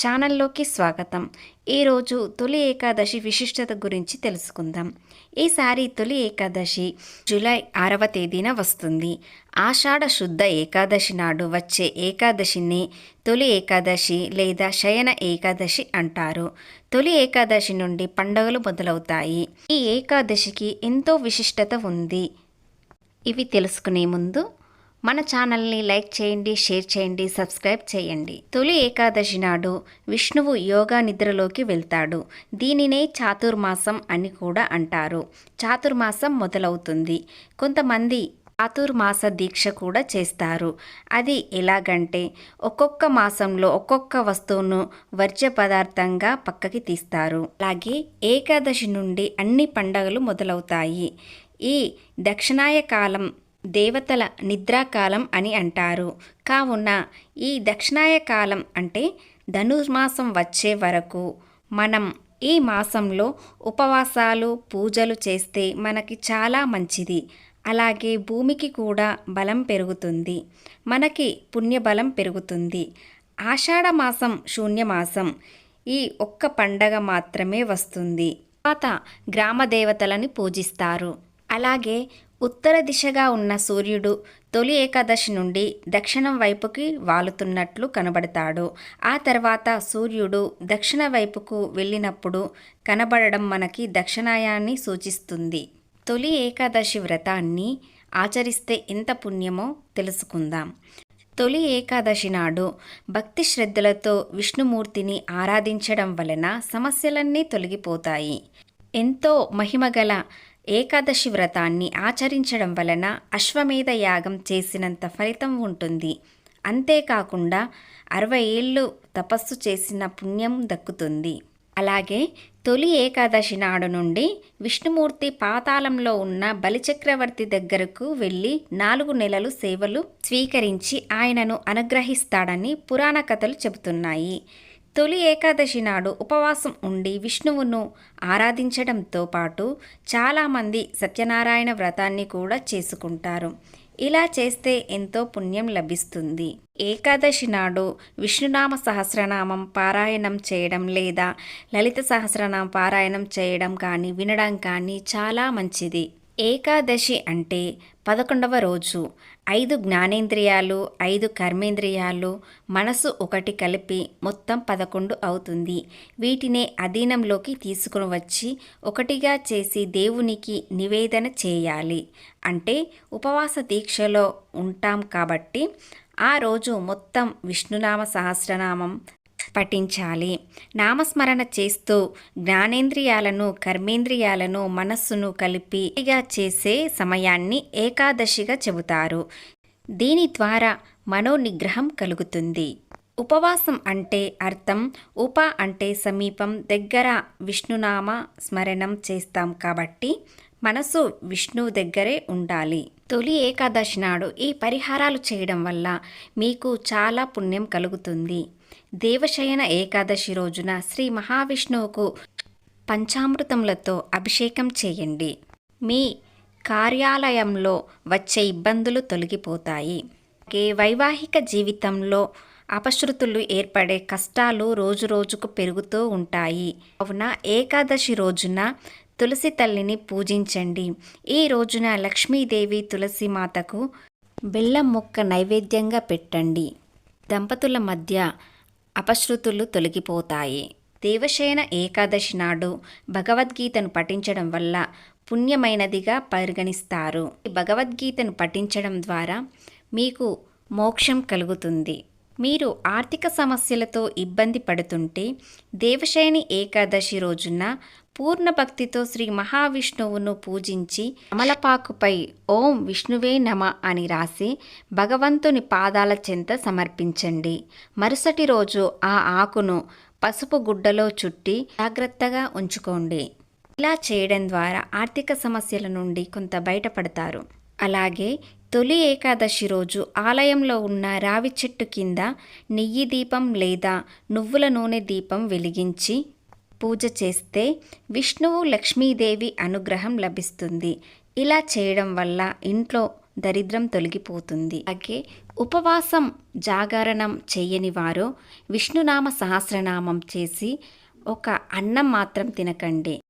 ఛానల్లోకి స్వాగతం. ఈరోజు తొలి ఏకాదశి విశిష్టత గురించి తెలుసుకుందాం. ఈసారి తొలి ఏకాదశి జూలై ఆరవ తేదీన వస్తుంది. ఆషాఢ శుద్ధ ఏకాదశి నాడు వచ్చే ఏకాదశిని తొలి ఏకాదశి లేదా శయన ఏకాదశి అంటారు. తొలి ఏకాదశి నుండి పండుగలు మొదలవుతాయి. ఈ ఏకాదశికి ఎంతో విశిష్టత ఉంది. ఇవి తెలుసుకునే ముందు మన ఛానల్ని లైక్ చేయండి షేర్ చేయండి సబ్స్క్రైబ్ చేయండి. తొలి ఏకాదశి నాడు విష్ణువు యోగా నిద్రలోకి వెళ్తాడు. దీనినే చాతుర్మాసం అని కూడా అంటారు. చాతుర్మాసం మొదలవుతుంది. కొంతమంది చాతుర్మాస దీక్ష కూడా చేస్తారు. అది ఎలాగంటే ఒక్కొక్క మాసంలో ఒక్కొక్క వస్తువును వర్జ్య పదార్థంగా పక్కకి తీస్తారు. అలాగే ఏకాదశి నుండి అన్ని పండగలు మొదలవుతాయి. ఈ దక్షిణాయ కాలం దేవతల నిద్రాకాలం అని అంటారు. కావున ఈ దక్షిణాయ కాలం అంటే ధనుర్మాసం వచ్చే వరకు. మనం ఈ మాసంలో ఉపవాసాలు పూజలు చేస్తే మనకి చాలా మంచిది. అలాగే భూమికి కూడా బలం పెరుగుతుంది. మనకి పుణ్యబలం పెరుగుతుంది. ఆషాఢ మాసం శూన్యమాసం ఈ ఒక్క పండగ మాత్రమే వస్తుంది. తర్వాత గ్రామ దేవతలని పూజిస్తారు. అలాగే ఉత్తర దిశగా ఉన్న సూర్యుడు తొలి ఏకాదశి నుండి దక్షిణం వైపుకి వాలుతున్నట్లు కనబడతాడు. ఆ తర్వాత సూర్యుడు దక్షిణ వైపుకు వెళ్ళినప్పుడు కనబడడం మనకి దక్షిణాయాన్ని సూచిస్తుంది. తొలి ఏకాదశి వ్రతాన్ని ఆచరిస్తే ఎంత పుణ్యమో తెలుసుకుందాం. తొలి ఏకాదశి నాడు భక్తి శ్రద్ధలతో విష్ణుమూర్తిని ఆరాధించడం వలన సమస్యలన్నీ తొలగిపోతాయి. ఎంతో మహిమగల ఏకాదశి వ్రతాన్ని ఆచరించడం వలన అశ్వమేధ యాగం చేసినంత ఫలితం ఉంటుంది. అంతేకాకుండా అరవై ఏళ్ళు తపస్సు చేసిన పుణ్యం దక్కుతుంది. అలాగే తొలి ఏకాదశి నాడు నుండి విష్ణుమూర్తి పాతాళంలో ఉన్న బలిచక్రవర్తి దగ్గరకు వెళ్ళి నాలుగు నెలలు సేవలు స్వీకరించి ఆయనను అనుగ్రహిస్తాడని పురాణ కథలు చెబుతున్నాయి. తొలి ఏకాదశి నాడు ఉపవాసం ఉండి విష్ణువును ఆరాధించడంతో పాటు చాలామంది సత్యనారాయణ వ్రతాన్ని కూడా చేసుకుంటారు. ఇలా చేస్తే ఎంతో పుణ్యం లభిస్తుంది. ఏకాదశి నాడు విష్ణునామ సహస్రనామం పారాయణం చేయడం లేదా లలిత సహస్రనామ పారాయణం చేయడం కానీ వినడం కానీ చాలా మంచిది. ఏకాదశి అంటే పదకొండవ రోజు. ఐదు జ్ఞానేంద్రియాలు ఐదు కర్మేంద్రియాలు మనసు ఒకటి కలిపి మొత్తం పదకొండు అవుతుంది. వీటినే అధీనంలోకి తీసుకుని వచ్చి ఒకటిగా చేసి దేవునికి నివేదన చేయాలి. అంటే ఉపవాస దీక్షలో ఉంటాం కాబట్టి ఆ రోజు మొత్తం విష్ణునామ సహస్రనామం పఠించాలి. నామస్మరణ చేస్తూ జ్ఞానేంద్రియాలను కర్మేంద్రియాలను మనస్సును కలిపిగా చేసే సమయాన్ని ఏకాదశిగా చెబుతారు. దీని ద్వారా మనోనిగ్రహం కలుగుతుంది. ఉపవాసం అంటే అర్థం ఉప అంటే సమీపం దగ్గర విష్ణునామ స్మరణం చేస్తాం కాబట్టి మనసు విష్ణువు దగ్గరే ఉండాలి. తొలి ఏకాదశి నాడు ఈ పరిహారాలు చేయడం వల్ల మీకు చాలా పుణ్యం కలుగుతుంది. దేవశయన ఏకాదశి రోజున శ్రీ మహావిష్ణువుకు పంచామృతములతో అభిషేకం చేయండి. మీ కార్యాలయంలో వచ్చే ఇబ్బందులు తొలగిపోతాయి. వైవాహిక జీవితంలో అపశృతులు ఏర్పడే కష్టాలు రోజు రోజుకు పెరుగుతూ ఉంటాయి. కావున ఏకాదశి రోజున తులసి తల్లిని పూజించండి. ఈ రోజున లక్ష్మీదేవి తులసి మాతకు బెల్లం మొక్క నైవేద్యంగా పెట్టండి. దంపతుల మధ్య అపశృతులు తొలగిపోతాయి. దేవశయన ఏకాదశి నాడు భగవద్గీతను పఠించడం వల్ల పుణ్యమైనదిగా పరిగణిస్తారు. భగవద్గీతను పఠించడం ద్వారా మీకు మోక్షం కలుగుతుంది. మీరు ఆర్థిక సమస్యలతో ఇబ్బంది పడుతుంటే దేవశయని ఏకాదశి రోజున పూర్ణ భక్తితో శ్రీ మహావిష్ణువును పూజించి అమలపాకుపై ఓం విష్ణువే నమ అని రాసి భగవంతుని పాదాల చెంత సమర్పించండి. మరుసటి రోజు ఆ ఆకును పసుపు గుడ్డలో చుట్టి జాగ్రత్తగా ఉంచుకోండి. ఇలా చేయడం ద్వారా ఆర్థిక సమస్యల నుండి కొంత బయటపడతారు. అలాగే తొలి ఏకాదశి రోజు ఆలయంలో ఉన్న రావి చెట్టు కింద నెయ్యి దీపం లేదా నువ్వుల నూనె దీపం వెలిగించి పూజ చేస్తే విష్ణువు లక్ష్మీదేవి అనుగ్రహం లభిస్తుంది. ఇలా చేయడం వల్ల ఇంట్లో దరిద్రం తొలగిపోతుంది. అలాగే ఉపవాసం జాగరణం చేయని వారు విష్ణునామ సహస్రనామం చేసి ఒక అన్నం మాత్రం తినకండి.